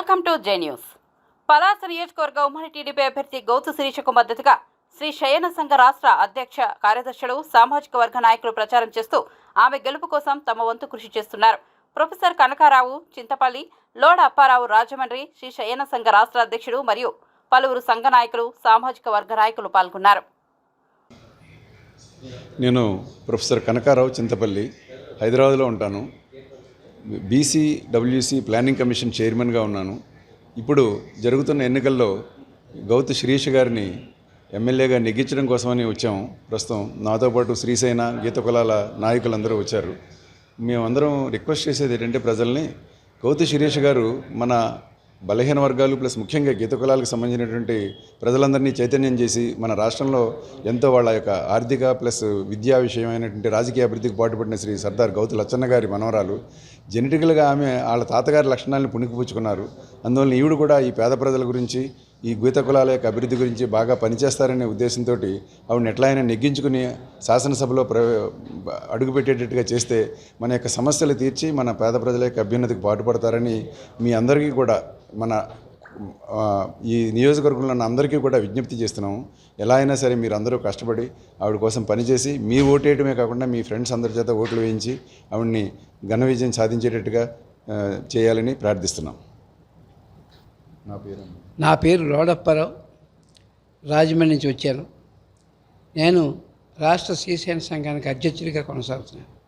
Welcome to J news. Palasa నియోజకవర్గ ఉమ్మడి TDP అభ్యర్థి గౌతు శిరీషకు మద్దతుగా శ్రీ శయన సంఘ రాష్ట్ర అధ్యక్ష కార్యదర్శులు సామాజిక వర్గ నాయకులు ప్రచారం చేస్తూ ఆమె గెలుపు కోసం తమ వంతు కృషి చేస్తున్నారు. ప్రొఫెసర్ కనకారావు చింతపల్లి లోడ అప్పారావు రాజమండ్రి శ్రీ శయన సంఘ రాష్ట్ర అధ్యక్షుడు మరియు పలువురు సంఘ నాయకులు సామాజిక వర్గ నాయకులు పాల్గొన్నారు. నేను ప్రొఫెసర్ కనకారావు చింతపల్లి హైదరాబాద్లో ఉంటాను. బీసీ డబ్ల్యూసీ ప్లానింగ్ కమిషన్ చైర్మన్గా ఉన్నాను. ఇప్పుడు జరుగుతున్న ఎన్నికల్లో గౌతు శిరీష్ గారిని ఎమ్మెల్యేగా నెగ్గించడం కోసమని వచ్చాము ప్రస్తుతం నాతో పాటు శ్రీసేన గీత కులాల నాయకులందరూ వచ్చారు. మేమందరం రిక్వెస్ట్ చేసేది ఏంటంటే ప్రజల్ని గౌతు శిరీష్ గారు మన బలహీన వర్గాలు ప్లస్ ముఖ్యంగా గీత కులాలకు సంబంధించినటువంటి ప్రజలందరినీ చైతన్యం చేసి మన రాష్ట్రంలో ఎంతో వాళ్ళ యొక్క ఆర్థిక ప్లస్ విద్యా విషయమైనటువంటి రాజకీయ అభివృద్ధికి పాటుపడిన శ్రీ సర్దార్ గౌతు లచ్చన్న గారి మనవరాలు. జెనెటికల్గా ఆమె వాళ్ళ తాతగారి లక్షణాలను పుణికిపుచ్చుకున్నారు. అందువల్ల ఈవిడ కూడా ఈ పేద ప్రజల గురించి ఈ గీత కులాల యొక్క అభివృద్ధి గురించి బాగా పనిచేస్తారనే ఉద్దేశంతో ఆవిడని ఎట్లా అయినా నెగ్గించుకుని శాసనసభలో ప్ర అడుగుపెట్టేటట్టుగా చేస్తే మన యొక్క సమస్యలు తీర్చి మన పేద ప్రజల యొక్క అభ్యున్నతికి పాటుపడతారని మీ అందరికీ కూడా మన ఈ నియోజకవర్గంలో ఉన్న అందరికీ కూడా విజ్ఞప్తి చేస్తున్నాము. ఎలా అయినా సరే మీరు అందరూ కష్టపడి ఆవిడ కోసం పనిచేసి మీ ఓటేయటమే కాకుండా మీ ఫ్రెండ్స్ అందరి చేత ఓట్లు వేయించి ఆవిడని ఘన విజయం సాధించేటట్టుగా చేయాలని ప్రార్థిస్తున్నాం. నా పేరు నా పేరు రోడప్పారావు రాజమండ్రి నుంచి వచ్చాను. నేను రాష్ట్ర శ్రీశైన సంఘానికి అధ్యక్షుడిగా కొనసాగుతున్నాను.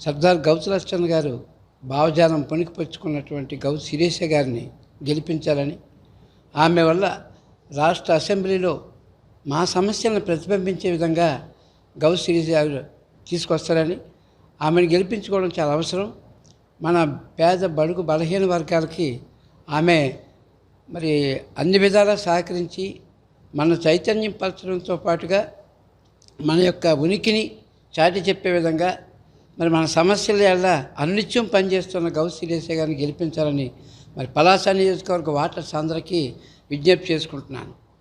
సర్దార్ గౌతులక్ష్మణ్ గారు భావజాలం పొణికిపరుచుకున్నటువంటి గౌ శిరీష గారిని గెలిపించాలని ఆమె వల్ల రాష్ట్ర అసెంబ్లీలో మా సమస్యలను ప్రతిబింబించే విధంగా గౌ శిరీష గారు తీసుకొస్తారని ఆమెను గెలిపించుకోవడం చాలా అవసరం. మన పేద బడుగు బలహీన వర్గాలకి ఆమె మరి అన్ని విధాలా సహకరించి మన చైతన్యం పరచడంతో పాటుగా మన యొక్క ఉనికిని చాటి చెప్పే విధంగా మరి మన సమస్యల ఎలా అనిత్యం పనిచేస్తున్న గౌశీలేసే గారిని గెలిపించాలని మరి పలాస నియోజకవర్గ వాటర్స్ అందరికీ విజ్ఞప్తి చేసుకుంటున్నాను.